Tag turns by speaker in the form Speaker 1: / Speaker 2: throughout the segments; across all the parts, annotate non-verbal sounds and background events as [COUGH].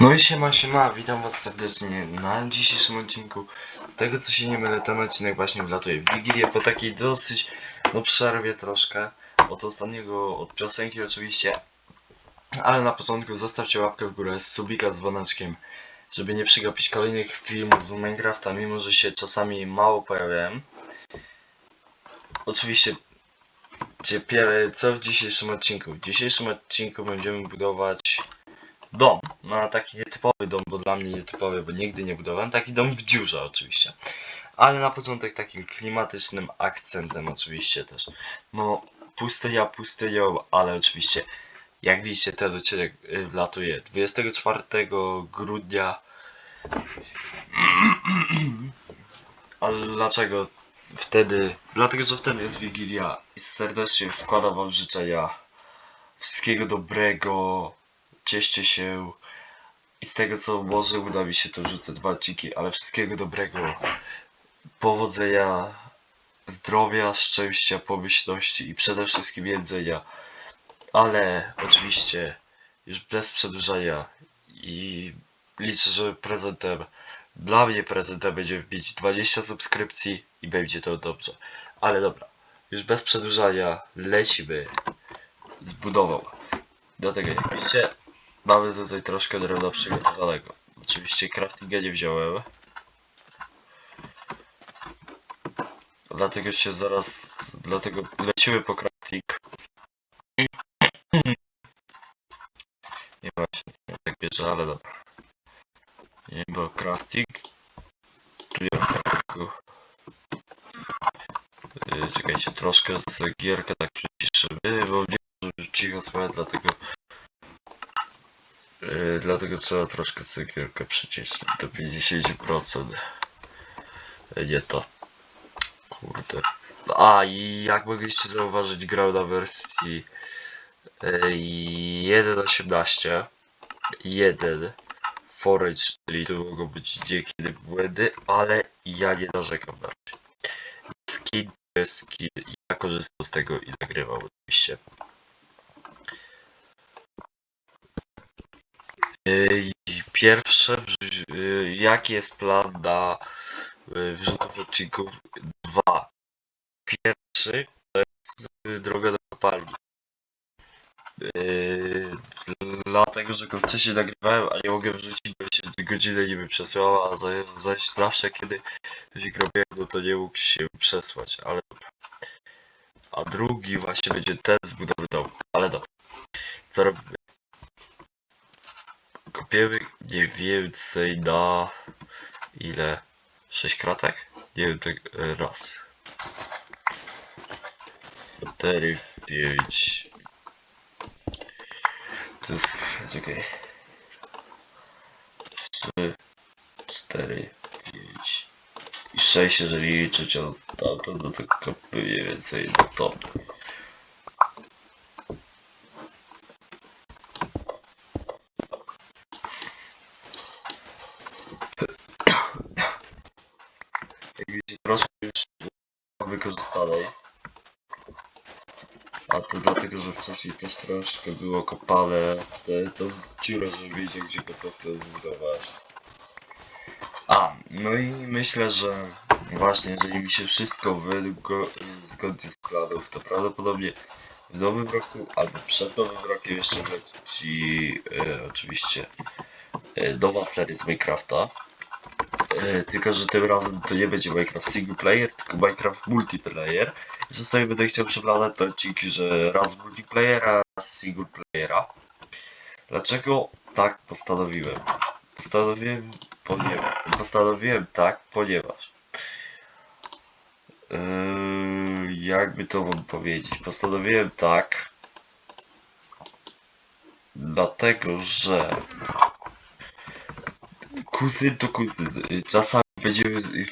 Speaker 1: No i siema, siema, witam was serdecznie na dzisiejszym odcinku. Z tego co się nie mylę, ten odcinek właśnie wlatuje w Wigilię po takiej dosyć, no przerwie troszkę od ostatniego, od piosenki oczywiście. Ale na początku zostawcie łapkę w górę, subika z dzwoneczkiem, żeby nie przegapić kolejnych filmów z Minecrafta, mimo że się czasami mało pojawiałem. Oczywiście, ciepie- co w dzisiejszym odcinku? W dzisiejszym odcinku będziemy budować dom. No taki nietypowy dom, bo dla mnie nietypowy, bo nigdy nie budowałem. Taki dom w dziurze oczywiście. Ale na początek takim klimatycznym akcentem oczywiście też. No pustynia, pustynią, ale oczywiście jak widzicie ten odcinek y, wlatuje 24 grudnia. [CLEARS THROAT] Ale dlaczego wtedy? Dlatego, że wtedy jest Wigilia i serdecznie składam wam życzenia wszystkiego dobrego, cieszcie się i z tego co może uda mi się to wrzucę dwa odcinki, ale wszystkiego dobrego, powodzenia, zdrowia, szczęścia, pomyślności i przede wszystkim jedzenia, ale oczywiście już bez przedłużania i liczę, że prezentem dla mnie prezentem będzie wbić 20 subskrypcji i będzie to dobrze. Ale dobra, już bez przedłużania lecimy z budową. Dlatego jak widzicie, mamy tutaj troszkę drewna przygotowanego. Oczywiście craftinga nie wziąłem. Dlatego się zaraz, dlatego lecimy po crafting. Nie właśnie, nie tak bierze, ale dobra. Nie, bo crafting. Tu nie ma. Yy, Czekajcie, troszkę z gierkę tak przyciszymy, bo nie cicho słychać, dlatego Yy, dlatego trzeba troszkę cykierkę przycisnąć do 50%. Yy, Nie to. Kurde. A i jak mogliście zauważyć grał na wersji yy, 1.18 1 Forage, czyli mogą być niekiedy błędy, ale ja nie narzekam na razie. Skin to jest skin ja korzystam z tego i nagrywam oczywiście. Pierwsze, yy, jaki jest plan na yy, wrzutów odcinków? Dwa. Pierwszy to jest droga do kopalni. Dlatego, że go wcześniej nagrywałem, a nie mogę wrzucić, bo się godziny nie przesłała, a za- zaś zawsze kiedy coś robiłem, no to nie mógł się przesłać, ale dobra. A drugi właśnie będzie ten z budowy domu, ale dobra. Co robimy? Kopiemy nie więcej na ile? 6 kratek? Nie wiem, tak e, raz. 4, 5. Tu, czekaj. 3, 4, 5 i 6, jeżeli liczyć od tamto, no to mniej więcej do to. Jak widzicie, troszkę już wykorzystanej. A to dlatego, że wcześniej troszkę było kopane te, tą dziurę, wiedzieć, gdzie po prostu zbudować. A, no i myślę, że właśnie, jeżeli mi się wszystko wygo, zgodnie z planów, to prawdopodobnie w nowym roku albo przed nowym rokiem jeszcze leci e, oczywiście e, nowa seria z Minecrafta. E, tylko, że tym razem to nie będzie Minecraft single player, tylko Minecraft multiplayer. Czasami będę chciał przeplatać te odcinki, że raz multiplayera, single playera. Dlaczego tak postanowiłem? Postanowiłem, ponieważ, postanowiłem tak, ponieważ yy, jakby to wam powiedzieć, postanowiłem tak dlatego, że kuzyn to kuzyn. Czasami będziemy y,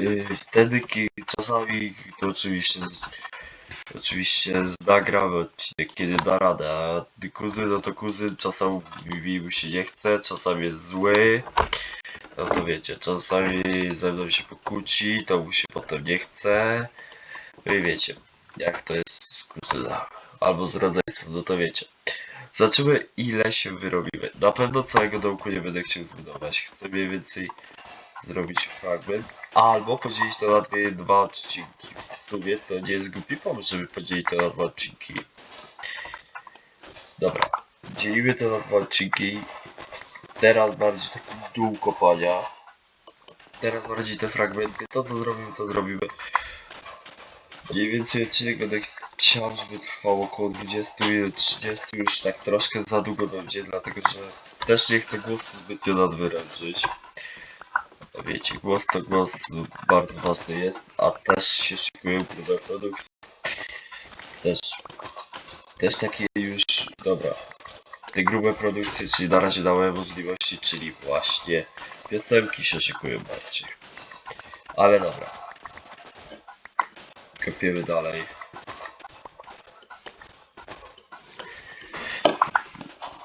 Speaker 1: y, wtedy, kiedy czasami to oczywiście oczywiście nagramy odcinek, kiedy da radę, a kuzyn no to kuzyn, czasami mu się nie chce, czasami jest zły. No to wiecie, czasami ze mną się pokłóci, to mu się potem nie chce. No i wiecie, jak to jest z kuzyna, albo z rodzeństwem, no to wiecie. Zobaczymy ile się wyrobimy. Na pewno całego dołku nie będę chciał zbudować. Chcę mniej więcej zrobić fragment. Albo podzielić to na dwie, dwa odcinki. Sumie to nie jest głupi pomysł, żeby podzielić to na dwa odcinki. Dobra. Dzielimy to na dwa odcinki. Teraz bardziej taki dół kopania. Teraz bardziej te fragmenty. To co zrobimy, to zrobimy. Mniej więcej odcinek będę chciał, żeby trwał około 20 minut, 30 już tak troszkę za długo będzie, dlatego że też nie chcę głosu zbytnio nadwyrężyć. Wiecie, głos to głos bardzo ważny jest, a też się szykują grube produkcje. Też, też takie już, dobra. Te grube produkcje, czyli na razie dałem możliwości, czyli właśnie piosenki się szykują bardziej. Ale dobra. Kopiemy dalej.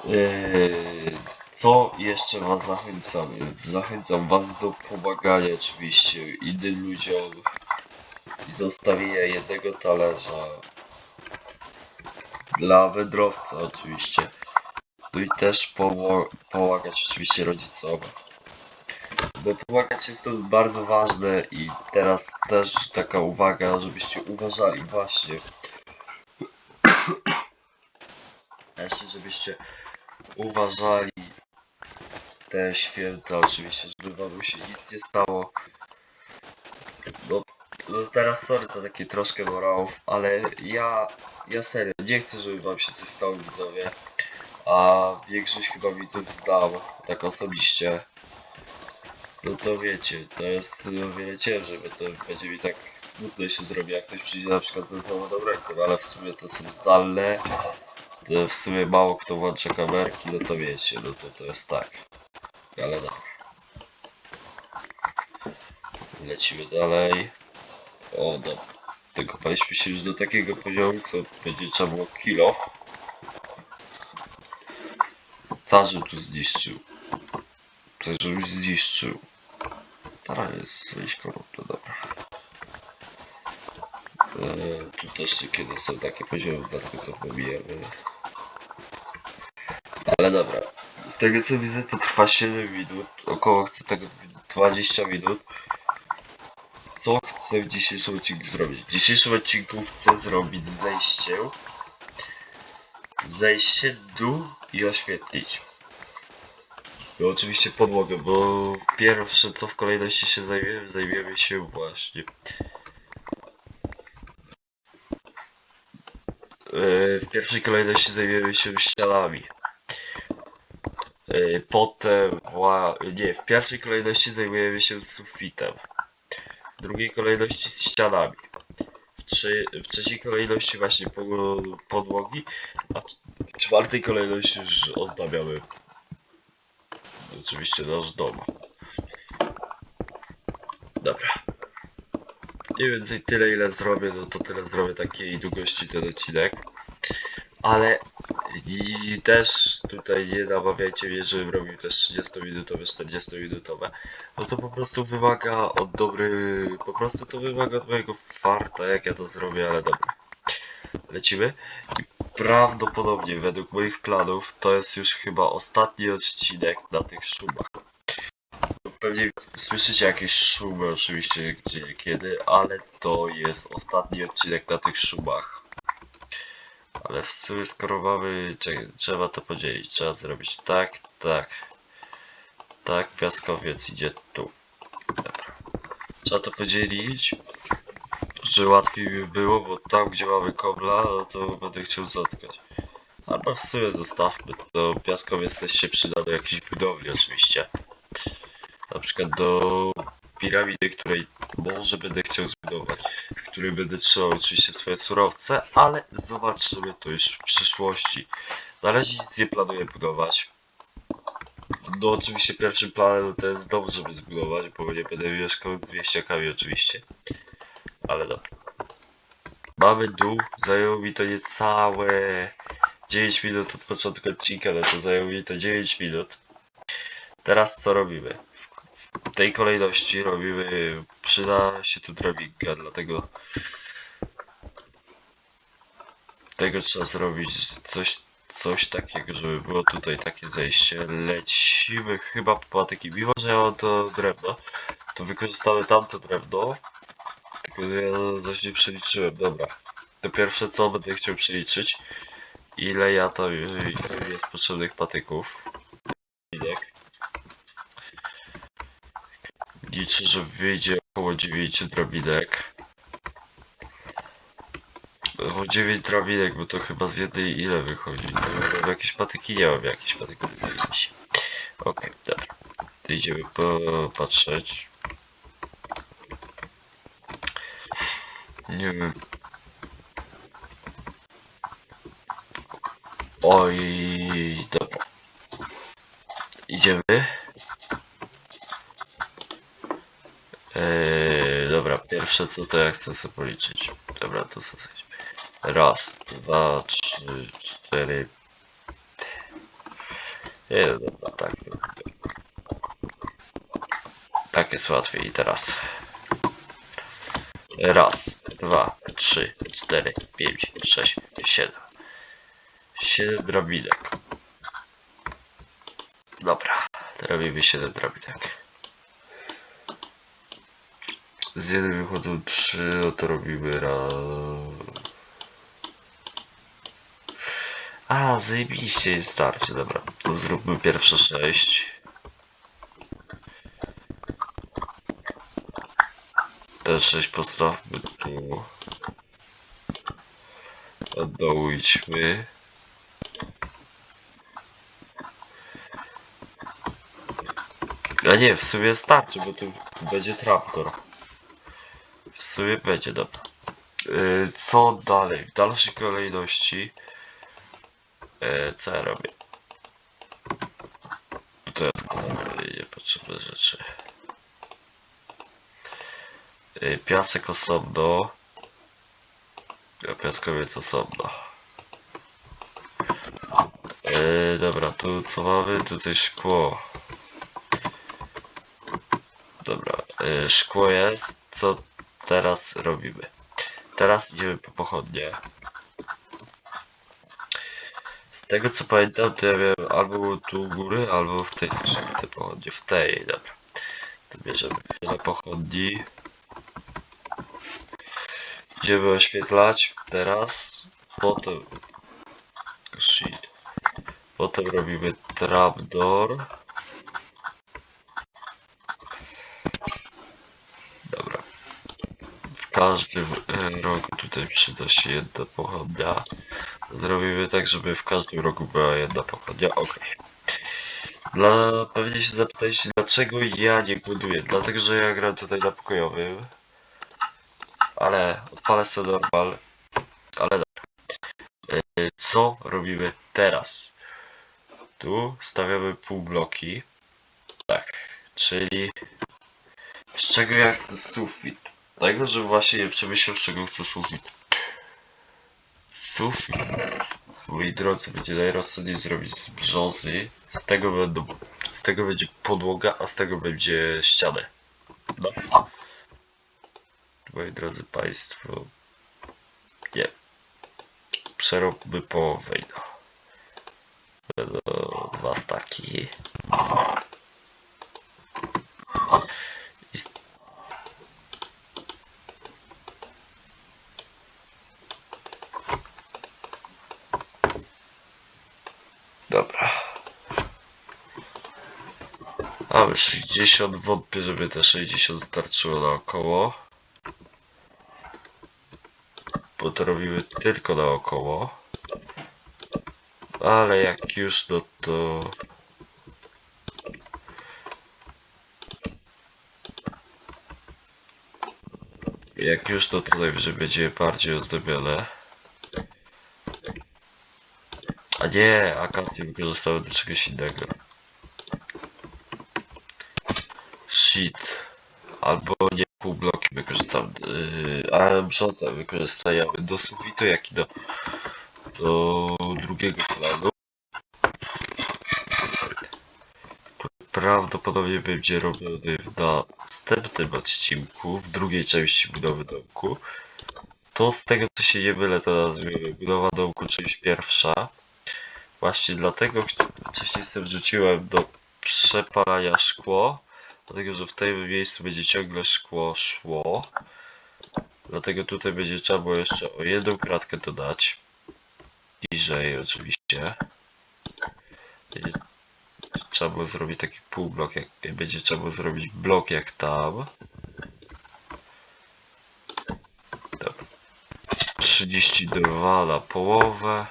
Speaker 1: Yy, Co jeszcze was zachęcam? Zachęcam was do pomagania oczywiście innym ludziom i zostawienia jednego talerza dla wędrowca oczywiście. No i też pomagać oczywiście rodzicom. Bo pomagać jest to bardzo ważne i teraz też taka uwaga, żebyście uważali właśnie. [CLEARS THROAT] Jeszcze żebyście uważali te święta oczywiście, żeby wam się nic nie stało. No, no teraz sorry za takie troszkę morałów, ale ja, ja serio, nie chcę, żeby wam się coś stało widzowie. A większość chyba widzów znam, tak osobiście. No to wiecie, to jest o wiele ciężej, bo to będzie mi tak smutno się zrobi, jak ktoś przyjdzie na przykład ze znowu do ręką, ale w sumie to są zdalne. To w sumie mało kto włącza kamerki, no to wiecie, no to to jest tak. Ale dobra. Lecimy dalej. O, dobra. Dokopaliśmy się już do takiego poziomu, co będzie trzeba było kilo. Carzy tu zniszczył. Coś już zniszczył. Teraz jest coś korupto, dobra. Eee, tu też niekiedy są takie poziomy, dlatego to pomijamy. Ale dobra. Z tego co widzę to trwa 7 minut. Około chcę tego 20 minut. Co chcę w dzisiejszym odcinku zrobić? W dzisiejszym odcinku chcę zrobić zejście. Zejście, dół i oświetlić. I oczywiście podłogę, bo pierwsze co w kolejności się zajmiemy, zajmiemy się właśnie Yy, w pierwszej kolejności zajmiemy się ścianami. Yy, Potem, wła- nie, w pierwszej kolejności zajmujemy się sufitem. W drugiej kolejności z ścianami. W, trzy, w trzeciej kolejności właśnie po, podłogi, a w czwartej kolejności już ozdabiamy oczywiście nasz dom. Dobra. Mniej więcej tyle ile zrobię, no to tyle zrobię takiej długości ten odcinek. Ale i też tutaj nie namawiajcie mnie, żebym robił też 30-minutowe, 40-minutowe. Bo to po prostu wymaga od dobry... Po prostu to wymaga od mojego farta, jak ja to zrobię, ale dobra. Lecimy. Prawdopodobnie według moich planów to jest już chyba ostatni odcinek na tych szumach. No, Pewnie słyszycie jakieś szumy oczywiście gdzie, kiedy, ale to jest ostatni odcinek na tych szumach. Ale w sumie skoro mamy, trzeba to podzielić, trzeba zrobić tak, tak, tak, piaskowiec idzie tu. Trzeba to podzielić, że łatwiej by było, bo tam gdzie mamy kobla, no to będę chciał zatkać. Albo w sumie zostawmy, to piaskowiec też się przyda do jakiejś budowli oczywiście. Na przykład do piramidy, której może będę chciał zbudować, w której będę trzymał oczywiście swoje surowce, ale zobaczymy to już w przyszłości. Na razie nic nie planuję budować. No oczywiście pierwszym planem to jest dom, żeby zbudować, bo nie będę mieszkał z wieściakami oczywiście. Ale dobra. Mamy dół, zajęło mi to niecałe 9 minut od początku odcinka, no to zajęło mi to 9 minut. Teraz co robimy? Tej kolejności robimy, przyda się tu drabinka, dlatego tego trzeba zrobić coś, coś takiego, żeby było tutaj takie zejście. Lecimy chyba po patyki. Mimo, że ja mam to drewno, to wykorzystamy tamto drewno. Tylko ja coś nie przeliczyłem, dobra. To pierwsze co będę chciał przeliczyć, ile ja tam jest potrzebnych patyków. Liczę, że wyjdzie około 9 drobinek. Około 9 drobinek, bo to chyba z jednej ile wychodzi. No, mam jakieś patyki? Nie mam patyków znaleźć. Okej, dobra. To idziemy popatrzeć. Nie wiem. Oj, dobra. Idziemy. Eee, dobra, pierwsze co to ja chcę sobie policzyć. Dobra, to sobie. Raz, dwa, trzy, cztery. Nie, dobra, tak. Tak jest łatwiej i teraz. Raz, dwa, trzy, cztery, pięć, sześć, siedem. Siedem drobinek. Dobra, to robimy siedem drobinek. Z jednej wychodzą trzy, no to robimy raz. A, zajebiście jest starcie, dobra. To zróbmy pierwsze sześć. Te sześć postawmy tu. Od. A nie, w sumie starczy, bo tu będzie traptor. W sumie będzie, dobra. Yy, co dalej? W dalszej kolejności. Yy, co ja robię? To ja niepotrzebne rzeczy. Yy, piasek osobno. Piaskowiec osobno. Dobra, tu co mamy? Tutaj szkło. Dobra, szkło jest. Co teraz robimy? Teraz idziemy po pochodnie. Z tego co pamiętam, to ja miałem albo tu u góry, albo w tej skrzynce pochodnie. W tej, dobra. To bierzemy tyle pochodni. Idziemy oświetlać teraz. Potem... Shit. Potem robimy trapdoor. Dobra. W każdym e, rogu tutaj przyda się jedna pochodnia. Zrobimy tak, żeby w każdym rogu była jedna pochodnia. Ok. Dla... Pewnie się zapytaliście, dlaczego ja nie buduję. Dlatego, że ja gram tutaj na pokojowym. Ale odpalę sobie normal. Ale dobra. E, Co robimy teraz? Tu stawiamy półbloki. Tak. Czyli z czego ja chcę sufit? Tego, że właśnie nie przemyślał czego chcę sufit. Sufit. Moi drodzy, będzie najrozsądniej zrobić z brzozy. Z tego będą, z tego będzie podłoga, a z tego będzie ścianę. No. Moi drodzy Państwo. Nie. Przeróbmy połowę. No. Będą dwa staki. I s- Dobra. Mamy 60, wątpię, żeby te 60 starczyło naokoło. Bo to robimy tylko naokoło. Ale jak już, no to... Jak już, to tutaj wyżej będzie bardziej ozdobione. A nie, akacje wykorzystały do czegoś innego. Albo nie pół bloki wykorzystam. Yy, a brzoza wykorzystajemy do sufitu, jak i do, do drugiego planu. Prawdopodobnie będzie robiony na następnym odcinku, w drugiej części budowy domku. To z tego co się nie mylę, to nazwiemy budowa domku część pierwsza. Właśnie dlatego wcześniej sobie wrzuciłem do przepalania szkło, dlatego że w tym miejscu będzie ciągle szkło szło. Dlatego tutaj będzie trzeba było jeszcze o jedną kratkę dodać. Niżej oczywiście. Będzie trzeba było zrobić taki półblok, jak będzie trzeba było zrobić blok jak tam. Dobra. 32 na połowę.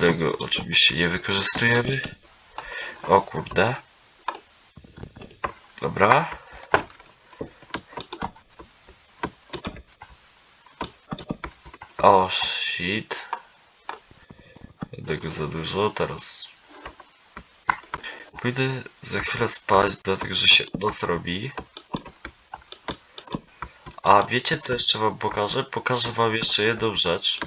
Speaker 1: Tego oczywiście nie wykorzystujemy. O kurde. Dobra. O shit. Tego za dużo. Teraz pójdę za chwilę spać, dlatego że się noc robi. A wiecie co jeszcze wam pokażę? Pokażę wam jeszcze jedną rzecz.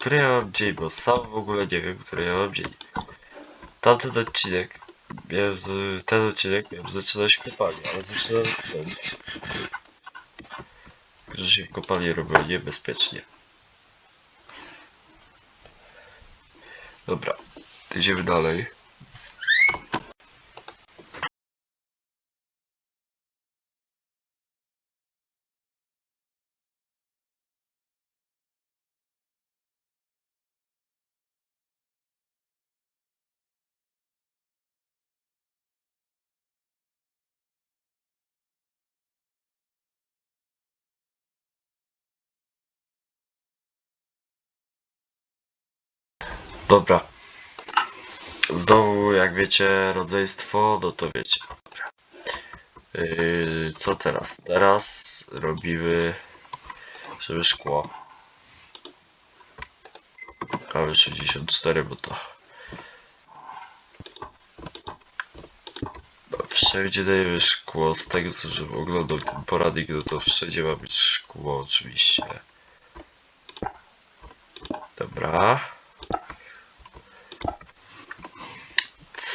Speaker 1: Który ja mam dzień, bo sam w ogóle nie wiem, który ja mam dzień. Tamten odcinek, miałem z, ten odcinek miałem zaczynać w kopalni, ale zaczynałem stąd. Że się w kopalni robiło niebezpiecznie. Dobra, idziemy dalej. Dobra. Znowu, jak wiecie, rodzeństwo, no to wiecie. Dobra. Yy, co teraz? Teraz robimy, żeby szkło. Prawie 64, bo to... No, wszędzie dajemy szkło, z tego co żebym oglądał ten poradnik, no to wszędzie ma być szkło oczywiście. Dobra.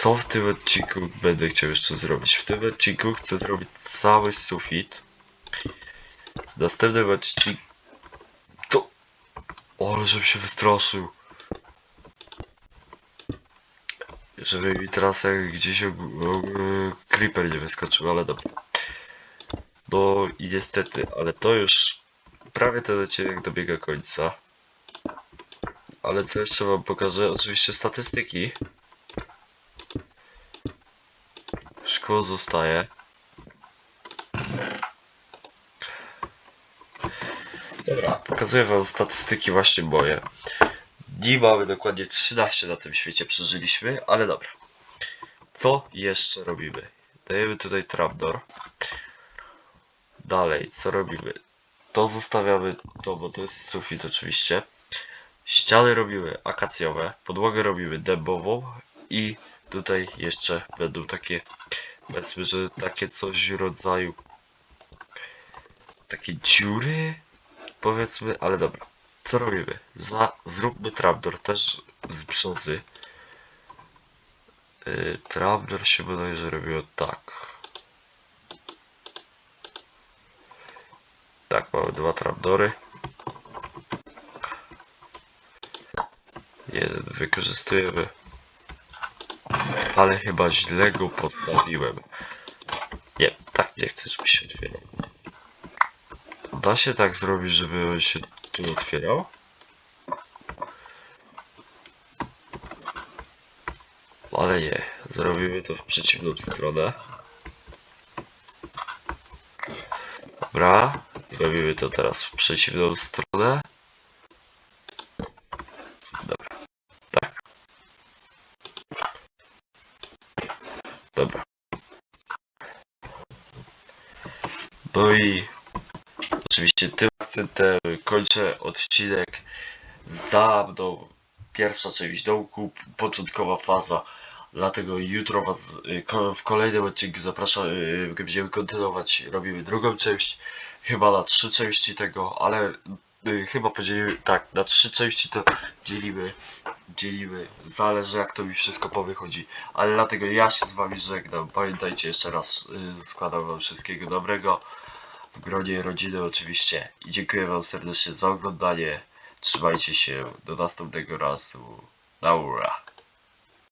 Speaker 1: Co w tym odcinku będę chciał jeszcze zrobić? W tym odcinku chcę zrobić cały sufit. W następnym. To... O, ale żebym się wystraszył. Żeby mi teraz jak gdzieś og... og... creeper nie wyskoczył, ale dobra. No i niestety, ale to już prawie ten odcinek dobiega końca. Ale co jeszcze wam pokażę? Oczywiście statystyki. Szkło zostaje. Dobra, pokazuję wam statystyki właśnie moje. Dni mamy dokładnie 13 na tym świecie przeżyliśmy, ale dobra. Co jeszcze robimy? Dajemy tutaj trapdoor. Dalej, co robimy? To zostawiamy, to bo to jest sufit oczywiście. Ściany robimy akacjowe, podłogę robimy dębową i tutaj jeszcze będą takie, powiedzmy, że takie coś w rodzaju takie dziury, powiedzmy, ale dobra. Co robimy? Za, zróbmy trapdoor też z brzozy. Yy, trapdoor się bodajże robiło tak. Tak, mamy dwa trapdory. Jeden wykorzystujemy. Ale chyba źle go postawiłem. Nie, tak nie chcę, żeby się otwierał. Da się tak zrobić, żeby się tu otwierał? Ale nie, zrobimy to w przeciwną stronę. Dobra, robimy to teraz w przeciwną stronę. Dobra, tak. Dobra. No i oczywiście tym akcentem kończę odcinek. Za mną pierwsza część dołku, początkowa faza. Dlatego jutro was y, w kolejnym odcinku zapraszam, y, będziemy kontynuować, robimy drugą część, chyba na trzy części tego, ale y, chyba podzielimy, tak, na trzy części to dzielimy, dzielimy, zależy jak to mi wszystko powychodzi, ale dlatego ja się z wami żegnam, pamiętajcie jeszcze raz, składam wam wszystkiego dobrego, w gronie rodziny oczywiście. I dziękuję wam serdecznie za oglądanie, trzymajcie się, do następnego razu, Naura.